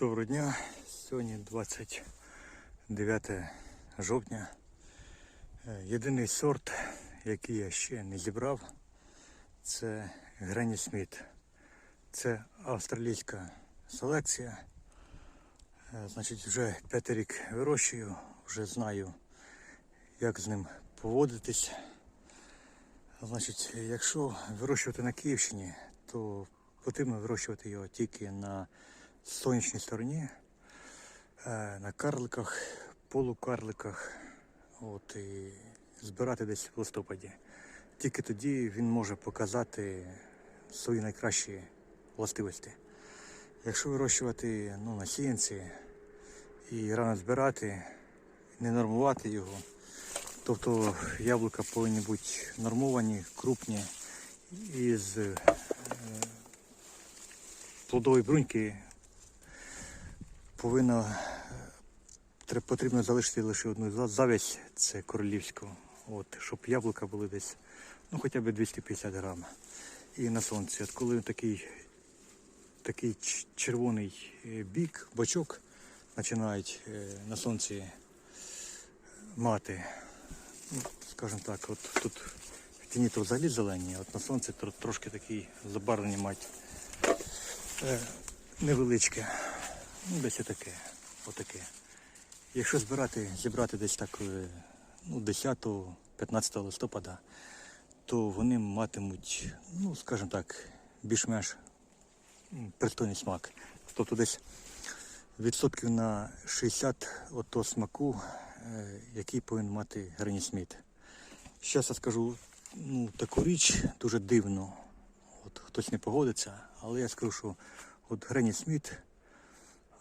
Доброго дня. Сьогодні 29 жовтня. Е, Єдиний сорт, який я ще не зібрав, це Гренні Сміт. Це австралійська селекція. Е, Значить, вже п'ятий рік вирощую, вже знаю, як з ним поводитись. Значить, якщо вирощувати на Київщині, то потрібно вирощувати його тільки на сонячній стороні, е, на карликах, полукарликах, от, і збирати десь в листопаді. Тільки тоді він може показати свої найкращі властивості. Якщо вирощувати ну, на сіянці і рано збирати, не нормувати його, тобто яблука повинні бути нормовані, крупні, із е, плодової бруньки повинно е, потрібно залишити лише одну за- завість, це королівську, от, щоб яблука були десь ну, хоча б 250 грам. І на сонці. От коли такий, такий червоний е, бік, бочок починають е, на сонці мати, ну, скажімо так, от тут в тіні то взагалі зелені, от на сонці трошки такі забарвлені мать невеличке. Ну, десь таке, отаке. Якщо збирати, зібрати десь так е, ну, 10-15 листопада, то вони матимуть, ну, скажімо так, більш-менш пристойний смак. Тобто десь відсотків на 60 от смаку, е, який повинен мати Грені Сміт. Зараз я скажу ну, таку річ дуже дивну. От хтось не погодиться, але я скажу, що от Грені Сміт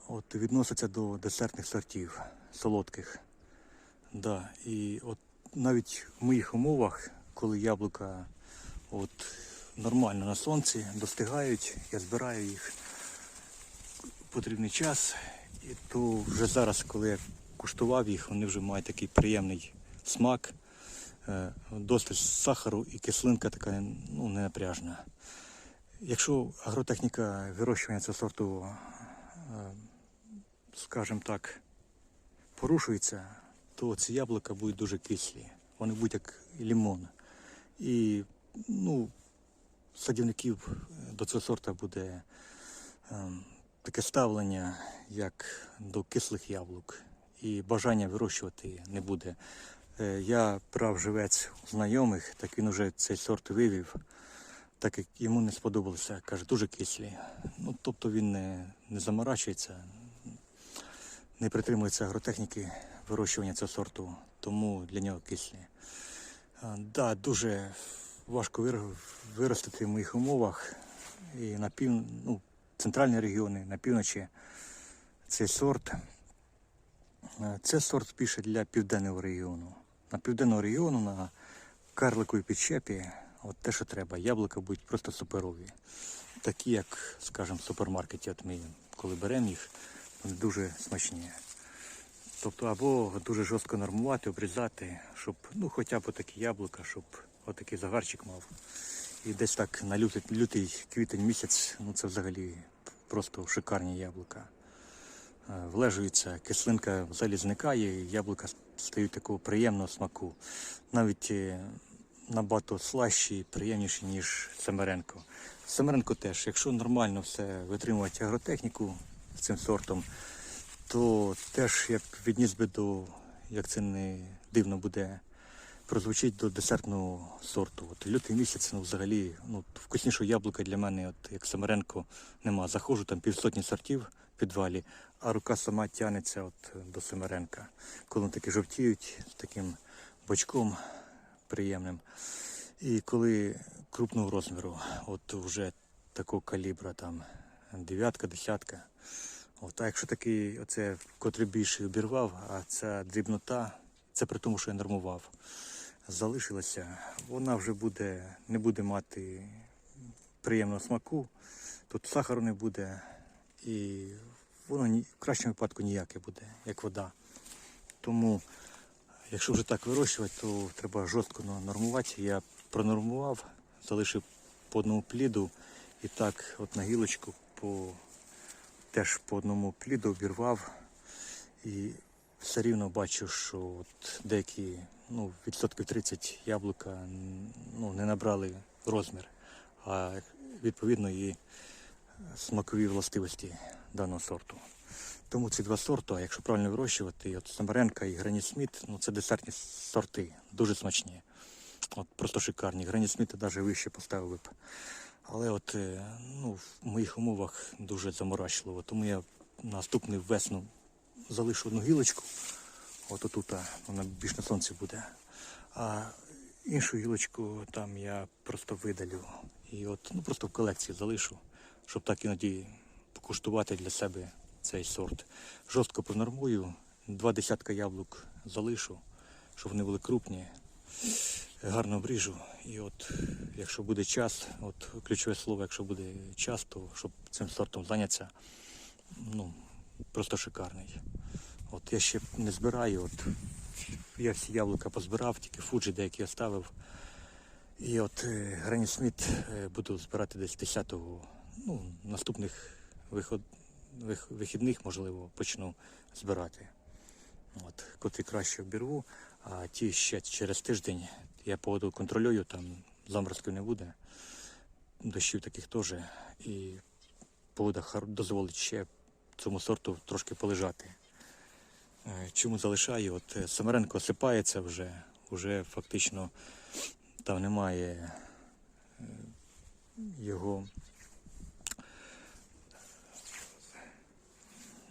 от, відноситься до десертних сортів, солодких. Да, і от навіть в моїх умовах, коли яблука от, нормально на сонці достигають, я збираю їх потрібний час. І то вже зараз, коли я куштував їх, вони вже мають такий приємний смак, е, досить сахару і кислинка така ну, не напряжна. Якщо агротехніка вирощування цього сорту, скажімо так, порушується, то ці яблука будуть дуже кислі. Вони будуть як лимон. І ну, садівників до цього сорту буде ем, таке ставлення, як до кислих яблук. І бажання вирощувати не буде. Е, Я брав живець знайомих, так він уже цей сорт вивів, так як йому не сподобалося, каже, дуже кислі. Ну, тобто він не, не заморачується, не притримується агротехніки вирощування цього сорту, тому для нього кислі. Да, дуже важко виростити в моїх умовах. І на пів, ну, центральні регіони, на півночі цей сорт. Це сорт більше для південного регіону. На південного регіону, на карликовій підщепі, от те, що треба, яблука будуть просто суперові. Такі, як, скажімо, в супермаркеті, от ми коли беремо їх, дуже смачні. Тобто або дуже жорстко нормувати, обрізати, щоб ну хоча б такі яблука, щоб отакий загарчик мав. І десь так на лютий, лютий квітень місяць, ну це взагалі просто шикарні яблука. Е, Влежується, кислинка взагалі зникає, і яблука стають такого приємного смаку. Навіть е, набагато слащі і приємніші, ніж Семеренко. Семеренко теж, якщо нормально все витримувати агротехніку цим сортом, то теж я відніс би до, як це не дивно буде, прозвучить до десертного сорту. От лютий місяць, ну взагалі, ну вкуснішого яблука для мене, от як Самаренко, нема. Заходжу там півсотні сортів в підвалі, а рука сама тягнеться от до Самаренка. Коли вони такі жовтіють з таким бочком приємним. І коли крупного розміру, от вже такого калібра, там дев'ятка, десятка. От, а якщо такий, оце, котрий більше обірвав, а ця дрібнота, це при тому, що я нормував, залишилася, вона вже буде, не буде мати приємного смаку, тут сахару не буде, і воно ні, в кращому випадку ніяке буде, як вода. Тому, якщо вже так вирощувати, то треба жорстко нормувати. Я пронормував, залишив по одному пліду і так от на гілочку по теж по одному пліду обірвав і все рівно бачу, що от деякі ну, відсотків 30 яблука ну, не набрали розмір, а відповідно і смакові властивості даного сорту. Тому ці два сорти, а якщо правильно вирощувати, от Самаренка і Грані Сміт, ну це десертні сорти, дуже смачні. От просто шикарні. Грані Сміта навіть вище поставив б. Але от е, ну, в моїх умовах дуже заморачливо, тому я наступну весну залишу одну гілочку. От отут вона більш на сонці буде. А іншу гілочку там я просто видалю. І от ну, просто в колекції залишу, щоб так іноді покуштувати для себе цей сорт. Жорстко пронормую, два десятка яблук залишу, щоб вони були крупні гарно обріжу. І от якщо буде час, от ключове слово, якщо буде час, то щоб цим сортом зайнятися, ну, просто шикарний. От я ще не збираю, от я всі яблука позбирав, тільки фуджі деякі оставив. І от Грані Сміт е, буду збирати десь 10-го, ну, наступних виход, вихідних, можливо, почну збирати. От, котрі краще обірву, а ті ще через тиждень я погоду контролюю, там заморозків не буде, дощів таких теж. І погода дозволить ще цьому сорту трошки полежати. Е, Чому залишаю? От е, Самаренко осипається вже, вже фактично там немає е, його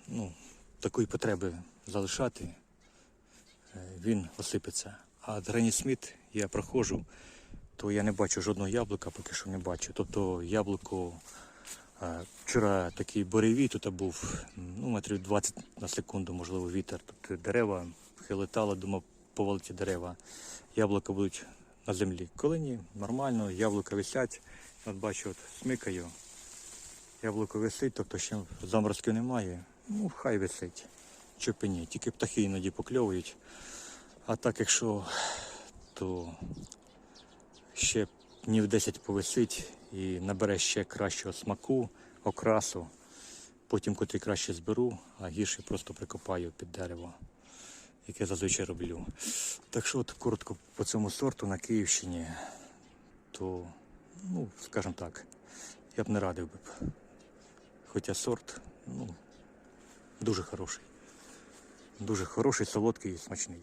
ну, такої потреби залишати, він осипеться. А Грані Сміт я проходжу, то я не бачу жодного яблука, поки що не бачу. Тобто яблуко е, вчора такий буревій тут був, ну, метрів 20 на секунду, можливо, вітер. Тут дерева хилетало, думав, повалити дерева. Яблука будуть на землі. Коли ні, нормально, яблука висять. От бачу, от смикаю. Яблуко висить, тобто ще заморозків немає. Ну, хай висить. Чопині. Тільки птахи іноді покльовують. А так, якщо то ще днів 10 повисить і набере ще кращого смаку, окрасу. Потім котрі краще зберу, а гірше просто прикопаю під дерево, яке зазвичай роблю. Так що от коротко по цьому сорту на Київщині, то, ну, скажімо так, я б не радив би. Хоча сорт, ну, дуже хороший. Дуже хороший, солодкий і смачний.